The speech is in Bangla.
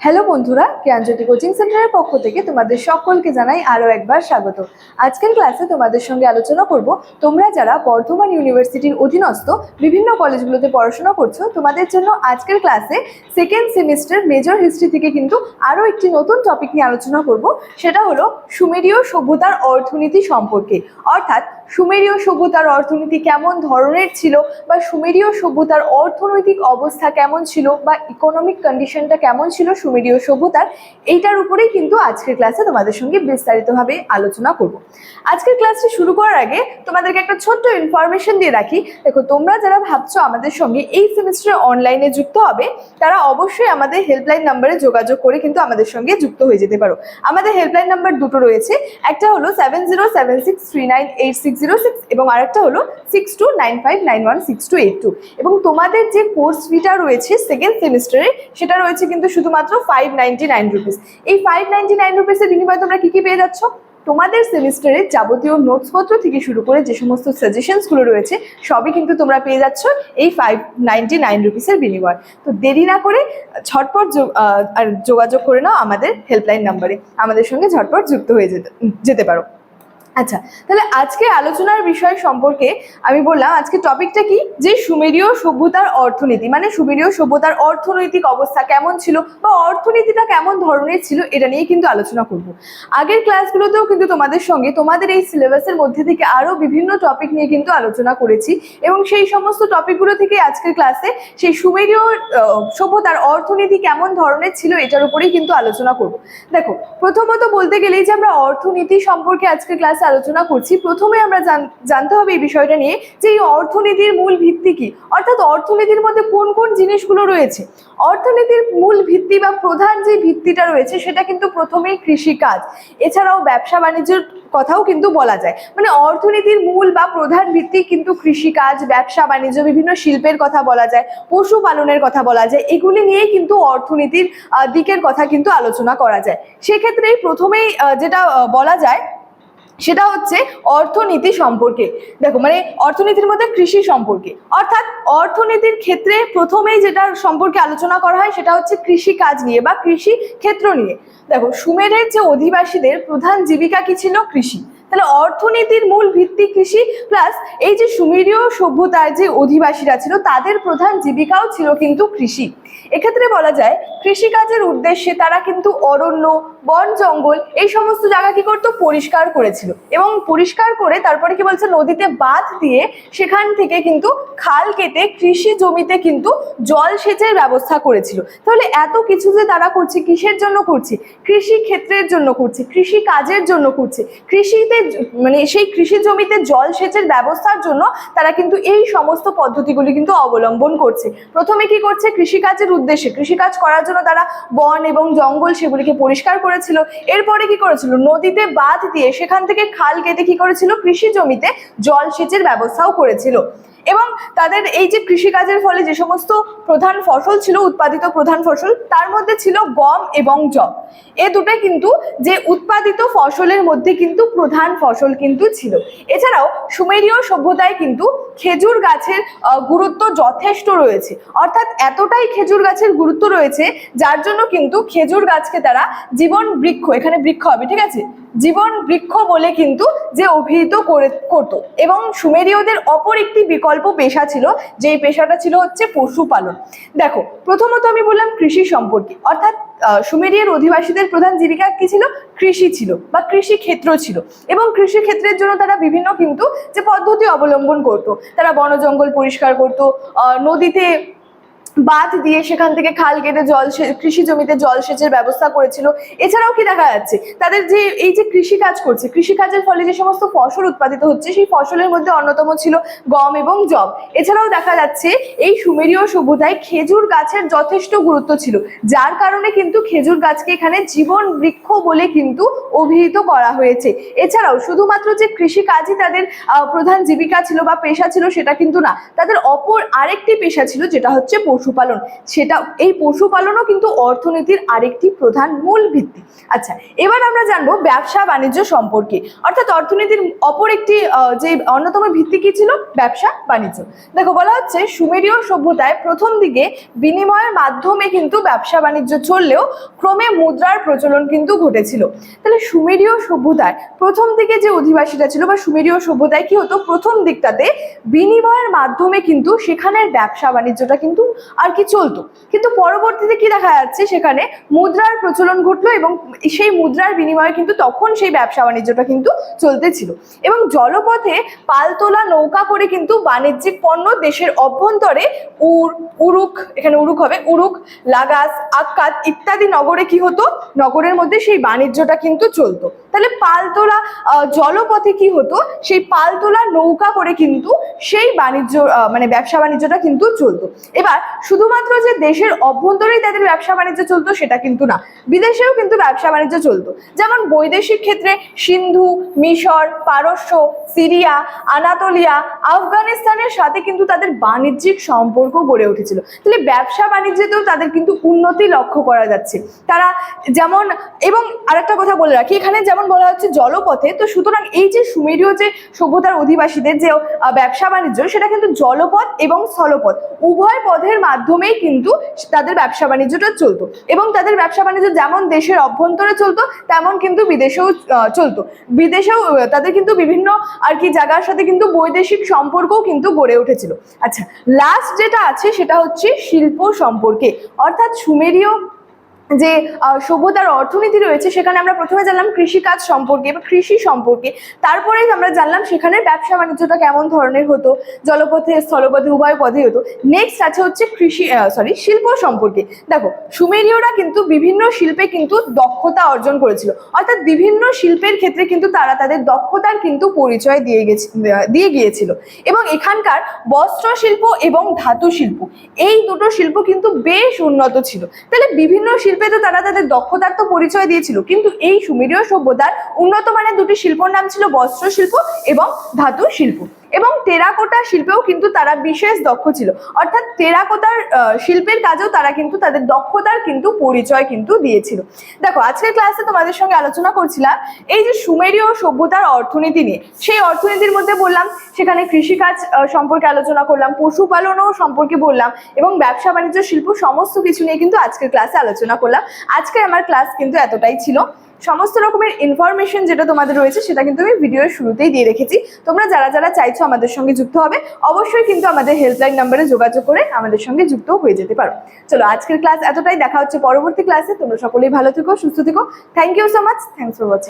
হ্যালো বন্ধুরা জ্ঞানজ্যোতি কোচিং সেন্টারের পক্ষ থেকে তোমাদের সকলকে জানাই আরও একবার স্বাগত। আজকের ক্লাসে তোমাদের সঙ্গে আলোচনা করব, তোমরা যারা বর্ধমান ইউনিভার্সিটির অধীনস্থ, বিভিন্ন কলেজগুলোতে পড়াশোনা করছ, তোমাদের জন্য আজকের ক্লাসে সেকেন্ড সেমিস্টার মেজর হিস্ট্রি থেকে কিন্তু আরও একটি নতুন টপিক নিয়ে আলোচনা করব, সেটা হলো সুমেরীয় সভ্যতার অর্থনীতি সম্পর্কে। অর্থাৎ সুমেরীয় সভ্যতার অর্থনীতি কেমন ধরনের ছিল বা সুমেরীয় সভ্যতার অর্থনৈতিক অবস্থা কেমন ছিল বা ইকোনমিক কন্ডিশনটা কেমন ছিল সুমেরীয় সভ্যতার, এইটার উপরেই কিন্তু আজকের ক্লাসে তোমাদের সঙ্গে বিস্তারিতভাবে আলোচনা করব। আজকের ক্লাসটি শুরু করার আগে তোমাদেরকে একটা ছোট্ট ইনফরমেশন দিয়ে রাখি। দেখো, তোমরা যারা ভাবছ আমাদের সঙ্গে এই সেমিস্টারে অনলাইনে যুক্ত হবে, তারা অবশ্যই আমাদের হেল্পলাইন নাম্বারে যোগাযোগ করে কিন্তু আমাদের সঙ্গে যুক্ত হয়ে যেতে পারো। আমাদের হেল্পলাইন নাম্বার দুটো রয়েছে। একটা হলো seven zero seven six three nine eight six zero six এবং আরেকটা হলো six two nine five nine one six two eight two এবং তোমাদের যে কোর্স ফিটা রয়েছে সেকেন্ড সেমিস্টারে সেটা রয়েছে কিন্তু শুধুমাত্র ফাইভ নাইনটি নাইন রুপিস এই ফাইভ নাইনটি নাইন রুপিসের বিনিময়ে তোমরা কি কি পেয়ে যাচ্ছ? তোমাদের সেমিস্টারের যাবতীয় নোটসপত্র থেকে শুরু করে যে সমস্ত সাজেশনসগুলো রয়েছে, সবই কিন্তু তোমরা পেয়ে যাচ্ছ এই ফাইভ নাইনটি নাইন রুপিসের বিনিময়। তো দেরি না করে, ঝটপট যোগাযোগ করে নাও আমাদের হেল্পলাইন নাম্বারে আমাদের সঙ্গে ঝটপট যুক্ত হয়ে যেতে যেতে পারো। আচ্ছা তাহলে আজকে আলোচনার বিষয় সম্পর্কে আমি বললাম, আজকে টপিকটা কি? যে সুমেরীয় সভ্যতার অর্থনীতি মানে সুমেরীয় সভ্যতার অর্থনৈতিক অবস্থা কেমন ছিল বা অর্থনীতিটা কেমন ধরনের ছিল, এটা নিয়ে কিন্তু আলোচনা করব। আগের ক্লাসগুলোতেও কিন্তু তোমাদের সঙ্গে তোমাদের এই সিলেবাসের মধ্যে থেকে আরও বিভিন্ন টপিক নিয়ে কিন্তু আলোচনা করেছি এবং সেই সমস্ত টপিকগুলো থেকে আজকের ক্লাসে সেই সুমেরীয় সভ্যতার অর্থনীতি কেমন ধরনের ছিল, এটার উপরেই কিন্তু আলোচনা করব। দেখো, প্রথমত বলতে গেলেই যে আমরা অর্থনীতি সম্পর্কে আজকে ক্লাসে আলোচনা করছি। প্রথমে আমরা জানতে হবে এই বিষয়টা নিয়ে যে এই অর্থনীতির মূল ভিত্তি কি? অর্থাৎ অর্থনীতির মধ্যে কোন কোন জিনিসগুলো রয়েছে? অর্থনীতির মূল ভিত্তি বা প্রধান যে ভিত্তিটা রয়েছে সেটা কিন্তু প্রথমেই কৃষিকাজ। এছাড়াও ব্যবসা বাণিজ্যের কথাও কিন্তু বলা যায়। মানে অর্থনীতির মূল বা প্রধান ভিত্তি কিন্তু কৃষিকাজ, ব্যবসা বাণিজ্য, বিভিন্ন শিল্পের কথা বলা যায়, পশুপালনের কথা বলা যায়। এগুলি নিয়েই কিন্তু অর্থনীতির দিকের কথা কিন্তু আলোচনা করা যায়। সেক্ষেত্রেই প্রথমেই যেটা বলা যায় সেটা হচ্ছে অর্থনীতি সম্পর্কে। দেখো মানে অর্থনীতির মধ্যে কৃষি সম্পর্কে। অর্থাৎ অর্থনীতির ক্ষেত্রে প্রথমেই যেটা সম্পর্কে আলোচনা করা হয় সেটা হচ্ছে কৃষি কাজ নিয়ে বা কৃষি ক্ষেত্র নিয়ে। দেখো, সুমেরের যে অধিবাসীদের প্রধান জীবিকা কি ছিল? কৃষি। তাহলে অর্থনীতির মূল ভিত্তি কৃষি, প্লাস এই যে সুমেরীয় সভ্যতার যে অধিবাসীরা ছিল, তাদের প্রধান জীবিকাও ছিল কিন্তু কৃষি। এক্ষেত্রে বলা যায় কৃষিকাজের উদ্দেশ্যে তারা কিন্তু অরণ্য, বন, জঙ্গল এই সমস্ত জায়গা কি করতো পরিষ্কার করেছিল এবং পরিষ্কার করে তারপরে কি বলছে, নদীতে বাঁধ দিয়ে সেখান থেকে কিন্তু খাল কেটে কৃষি জমিতে কিন্তু জল সেচের ব্যবস্থা করেছিল। তাহলে এত কিছু যে তারা করছে, কিসের জন্য করছে? কৃষি ক্ষেত্রের জন্য করছে, কৃষি কাজের জন্য করছে। কৃষিতে মানে সেই কৃষি জমিতে জল সেচের ব্যবস্থার জন্য তারা কিন্তু এই সমস্ত পদ্ধতিগুলি কিন্তু অবলম্বন করছে। প্রথমে কি করছে, কৃষিকাজের উদ্দেশ্যে, কৃষিকাজ করার জন্য তারা বন এবং জঙ্গল সেগুলিকে পরিষ্কার করেছিল। এরপরে কি করেছিল? নদীতে বাঁধ দিয়ে সেখান থেকে খাল কেটে কি করেছিল? কৃষি জমিতে জল সেচের ব্যবস্থাও করেছিল। এবং তাদের এই যে কৃষিকাজের ফলে যে সমস্ত প্রধান ফসল ছিল, উৎপাদিত প্রধান ফসল, তার মধ্যে ছিল গম এবং জব। এ দুটো কিন্তু যে উৎপাদিত ফসলের মধ্যে কিন্তু প্রধান ফসল কিন্তু ছিল। এছাড়াও সুমেরীয় সভ্যতায় কিন্তু খেজুর গাছের গুরুত্ব যথেষ্ট রয়েছে। অর্থাৎ এতটাই খেজুর গাছের গুরুত্ব রয়েছে, যার জন্য কিন্তু খেজুর গাছকে তারা জীবন বৃক্ষ, এখানে বৃক্ষ হবে, ঠিক আছে? জীবন বৃক্ষ বলে কিন্তু যে অভিহিত করে, করত। এবং সুমেরীয়দের অপর একটি বিকল্প পেশা ছিল, যেই পেশাটা ছিল হচ্ছে পশুপালন। দেখো, প্রথমত আমি বললাম কৃষি সম্পর্কে। অর্থাৎ সুমেরিয়ার অধিবাসীদের প্রধান জীবিকা কি ছিল? কৃষি ছিল বা কৃষি ক্ষেত্র ছিল। এবং কৃষি ক্ষেত্রের জন্য তারা বিভিন্ন কিন্তু যে পদ্ধতি অবলম্বন করত। তারা বন জঙ্গল পরিষ্কার করতো নদীতে বাঁধ দিয়ে সেখান থেকে খাল কেটে জল কৃষি জমিতে জল সেচের ব্যবস্থা করেছিল। এছাড়াও কি দেখা যাচ্ছে? তাদের যে এই যে কৃষি কাজ করছে, কৃষি কাজের ফলে যে সমস্ত ফসল উৎপাদিত হচ্ছে, সেই ফসলের মধ্যে অন্যতম ছিল গম এবং জব। এছাড়াও দেখা যাচ্ছে, এই সুমেরীয় সভ্যতায় খেজুর গাছের যথেষ্ট গুরুত্ব ছিল। যার কারণে কিন্তু খেজুর গাছকে এখানে জীবন বৃক্ষ বলে কিন্তু অভিহিত করা হয়েছে। এছাড়াও শুধুমাত্র যে কৃষি কাজই তাদের প্রধান জীবিকা ছিল বা পেশা ছিল সেটা কিন্তু না, তাদের অপর আরেকটি পেশা ছিল, যেটা হচ্ছে পশু পশুপালন। সেটা, এই পশুপালনও কিন্তু অর্থনীতির আরেকটি প্রধান মূল ভিত্তি। আচ্ছা এবার আমরা জানব ব্যবসা বাণিজ্য সম্পর্কে। অর্থাৎ অর্থনীতির অপর একটি যে অন্যতম ভিত্তি কি ছিল? ব্যবসা বাণিজ্য। দেখো, বলা হচ্ছে সুমেরীয় সভ্যতায় প্রথম দিকে বিনিময়ের মাধ্যমে কিন্তু ব্যবসা বাণিজ্য চললেও ক্রমে মুদ্রার প্রচলন কিন্তু ঘটেছিল। তাহলে সুমেরীয় সভ্যতায় প্রথম দিকে যে অধিবাসীরা ছিল বা সুমেরীয় সভ্যতায় কি হতো? প্রথম দিকটাতে বিনিময়ের মাধ্যমে কিন্তু সেখানের ব্যবসা বাণিজ্যটা কিন্তু আর কি চলতো। কিন্তু পরবর্তীতে কি দেখা যাচ্ছে? সেখানে মুদ্রার প্রচলন ঘটলো এবং সেই মুদ্রার বিনিময়ে কিন্তু তখন সেই ব্যবসা বাণিজ্যটা কিন্তু চলতেছিল। এবং জলপথে পালতোলা নৌকা করে কিন্তু বাণিজ্যিক পণ্য দেশের অভ্যন্তরে উর উরুক এখানে উরুক হবে উরুক লাগাস, আক্কাত ইত্যাদি নগরে কি হতো? নগরের মধ্যে সেই বাণিজ্যটা কিন্তু চলতো। তাহলে পালতোলা জলপথে কি হতো? সেই পালতোলা নৌকা করে কিন্তু সেই বাণিজ্য মানে ব্যবসা বাণিজ্যটা কিন্তু চলতো। এবার শুধুমাত্র যে দেশের অভ্যন্তরেই তাদের ব্যবসা বাণিজ্য চলতো সেটা কিন্তু না। বিদেশেও কিন্তু ব্যবসা বাণিজ্য চলতো। যেমন বৈদেশিক ক্ষেত্রে সিন্ধু, মিশর, পারস্য, সিরিয়া, আনাতোলিয়া, আফগানিস্তানের সাথে কিন্তু তাদের বাণিজ্যিক সম্পর্ক গড়ে উঠেছিল। তাহলে ব্যবসা বাণিজ্যেতেও তাদের কিন্তু উন্নতি লক্ষ্য করা যাচ্ছে। তারা যেমন, এবং আরেকটা কথা বলে রাখি, এখানে যেমন বলা হচ্ছে জলপথে, তো সুতরাং এই যে সুমেরীয় যে সভ্যতার অধিবাসীদের যে ব্যবসা বাণিজ্য, সেটা কিন্তু জলপথ এবং স্থলপথ। উভয় পথের মাধ্যমেই কিন্তু তাদের ব্যবসা বাণিজ্যটা চলতো। এবং তাদের ব্যবসা বাণিজ্য যেমন দেশের অভ্যন্তরে চলতো, তেমন কিন্তু বিদেশেও চলতো। বিদেশেও তাদের কিন্তু বিভিন্ন আর কি জায়গার সাথে কিন্তু বৈদেশিক সম্পর্কও কিন্তু গড়ে উঠেছিল। আচ্ছা লাস্ট যেটা আছে সেটা হচ্ছে শিল্প সম্পর্কে। অর্থাৎ সুমেরীয় যে সভ্যতার অর্থনীতি রয়েছে, সেখানে আমরা প্রথমে জানলাম কৃষিকাজ সম্পর্কে বা কৃষি সম্পর্কে। তারপরেই আমরা জানলাম সেখানে ব্যবসা বাণিজ্যটা কেমন ধরনের হতো, জলপথে, স্থলপথে, উভয় পথে হতো। নেক্সট আছে হচ্ছে কৃষি সরি শিল্প সম্পর্কে। দেখো, সুমেরীয়রা কিন্তু বিভিন্ন শিল্পে কিন্তু দক্ষতা অর্জন করেছিল। অর্থাৎ বিভিন্ন শিল্পের ক্ষেত্রে কিন্তু তারা তাদের দক্ষতার কিন্তু পরিচয় দিয়ে গেছে, দিয়ে গিয়েছিল। এবং এখানকার বস্ত্র শিল্প এবং ধাতু শিল্প এই দুটো শিল্প কিন্তু বেশ উন্নত ছিল। তাহলে বিভিন্ন শিল্পে তো তারা তাদের দক্ষতার তো পরিচয় দিয়েছিল। কিন্তু এই সুমেরীয় সভ্যতার উন্নত মানের দুটি শিল্পর নাম ছিল বস্ত্র শিল্প এবং ধাতু শিল্প। এবং টেরাকোটা শিল্পেও কিন্তু তারা বিশেষ দক্ষ ছিল। অর্থাৎ টেরাকোটার শিল্পের কাজেও তারা কিন্তু তাদের দক্ষতার কিন্তু পরিচয় কিন্তু দিয়েছিল। দেখো, আজকের ক্লাসে তোমাদের সঙ্গে আলোচনা করছিলাম এই যে সুমেরীয় সভ্যতার অর্থনীতি নিয়ে। সেই অর্থনীতির মধ্যে বললাম, সেখানে কৃষিকাজ সম্পর্কে আলোচনা করলাম, পশুপালনও সম্পর্কে বললাম এবং ব্যবসা বাণিজ্য, শিল্প সমস্ত কিছু নিয়ে কিন্তু আজকের ক্লাসে আলোচনা করলাম। আজকে আমার ক্লাস কিন্তু এতটাই ছিল। সমস্ত রকমের ইনফরমেশন যেটা তোমাদের রয়েছে, সেটা কিন্তু আমি ভিডিওর শুরুতেই দিয়ে রেখেছি। তোমরা যারা যারা চাইছো আমাদের সঙ্গে যুক্ত হবে, অবশ্যই কিন্তু আমাদের হেল্পলাইন নাম্বারে যোগাযোগ করে আমাদের সঙ্গে যুক্ত হয়ে যেতে পারো। চলো, আজকের ক্লাস এতটাই। দেখা হচ্ছে পরবর্তী ক্লাসে তোমরা সকলেই ভালো থেকো, সুস্থ থেকো। Thank you so much thanks for watching